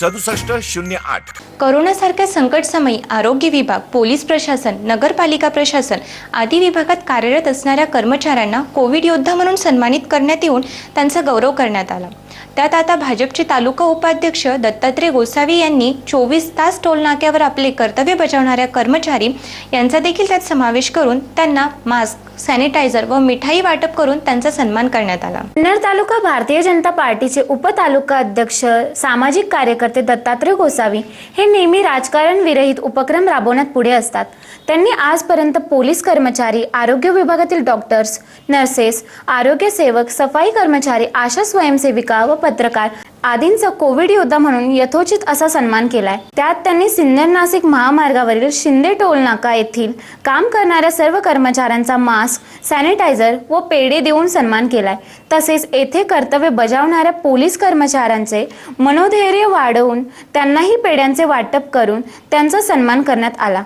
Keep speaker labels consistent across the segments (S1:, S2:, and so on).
S1: सदुसष्ट शून्य आठ.
S2: करोनासारख्या संकटसमयी आरोग्य विभाग पोलीस प्रशासन नगरपालिका प्रशासन आदी विभागात कार्यरत असणाऱ्या कर्मचाऱ्यांना कोविड योद्धा म्हणून सन्मानित करण्यात येऊन त्यांचा गौरव करण्यात आला. त्यात आता भाजपचे तालुका उपाध्यक्ष दत्तात्रय गोसावी यांनी चोवीस तास टोल नाक्यावर आपले कर्तव्य बजावणाऱ्या कर्मचारी यांचा देखील त्यात समावेश करून त्यांना मास्क सॅनिटायझर व मिठाई वाटप करून त्यांचा सन्मान करण्यात आला.
S3: जुन्नर तालुका भारतीय जनता पार्टीचे उपतालुका अध्यक्ष सामाजिक कार्यकर्ते दत्तात्रय गोसावी हे नेहमी राजकारण विरहित उपक्रम राबवण्यात पुढे असतात. त्यांनी आजपर्यंत पोलीस कर्मचारी आरोग्य विभागातील डॉक्टर्स नर्सेस आरोग्य सेवक सफाई कर्मचारी आशा स्वयंसेविका व पत्रकार आदींचा कोविड योद्धा म्हणून यथोचित असा सन्मान केलाय. त्यात त्यांनी सिन्नर नाशिक महामार्गावरील शिंदे टोल नाका येथील काम करणाऱ्या सर्व कर्मचाऱ्यांचा मास्क सॅनिटायझर व पेढे देऊन सन्मान केलाय. तसेच येथे कर्तव्य बजावणाऱ्या पोलीस कर्मचाऱ्यांचे मनोधैर्य वाढवून त्यांनाही पेढ्यांचे वाटप करून त्यांचा सन्मान करण्यात आला.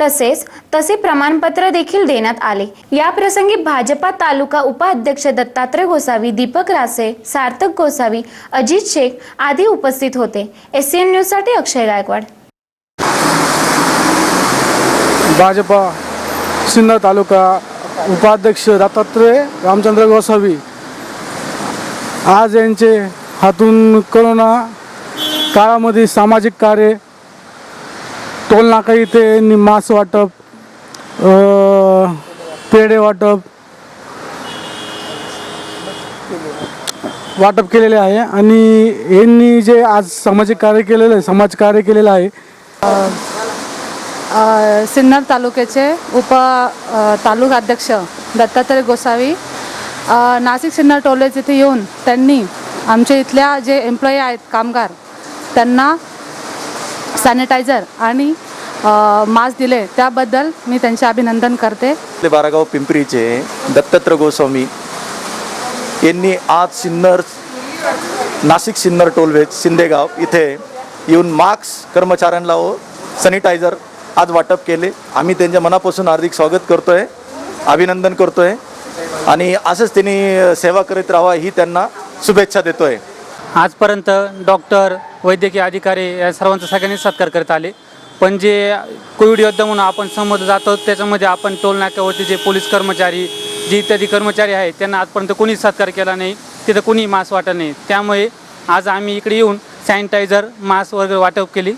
S3: तसेच तसे प्रमाणपत्र देखील देण्यात आले. या प्रसंगी भाजपा तालुका उपाध्यक्ष दत्तात्रय गोसावी दीपक रासे सार्थक गोसावी अजित शेख आदी उपस्थित होते. एस सी एन न्यूजसाठी अक्षय गायकवाड.
S4: भाजपा सिन्नर तालुका उपाध्यक्ष दत्तात्रय रामचंद्र गोसावी आज यांचे हातून करोना काळामध्ये सामाजिक कार्य टोल नाका इथे यांनी वाटप पेढे वाटप. वाटप केलेले आहे आणि यांनी जे आज सामाजिक कार्य केलेलं आहे समाज कार्य केलेलं आहे.
S5: सिन्नर तालुक्याचे उप तालुका अध्यक्ष दत्तात्रय गोसावी नाशिक सिन्नर टोलेज इथे येऊन त्यांनी आमच्या इथल्या जे एम्प्लॉई आहेत कामगार त्यांना सॅनिटायझर आणि मास्क दिले. त्याबद्दल मी त्यांचे अभिनंदन करते.
S6: ते बारागाव पिंपरीचे दत्तत्र गोस्वामी यांनी आज सिन्नर नाशिक सिन्नर टोलवेज शिंदेगाव इथे येऊन मास्क कर्मचाऱ्यांना व सॅनिटायझर आज वाटप केले. आम्ही त्यांच्या मनापासून हार्दिक स्वागत करतोय अभिनंदन करतोय आणि असंच त्यांनी सेवा करीत राहावा ही त्यांना शुभेच्छा देतोय.
S7: आजपर्यंत डॉक्टर वैद्यकीय अधिकारी या सर्वांचा सगळ्यांनी सत्कार करत आले. पण जे कोविड योद्धा म्हणून आपण समोर जातो त्याच्यामध्ये आपण टोल नाक्यावरती जे पोलीस कर्मचारी जे इत्यादी कर्मचारी आहेत त्यांना आजपर्यंत कोणीच सत्कार केला नाही. तिथं कोणी मास्क वाटत नाही. त्यामुळे आज आम्ही इकडे येऊन सॅनिटायझर मास्क वगैरे वाटप केली.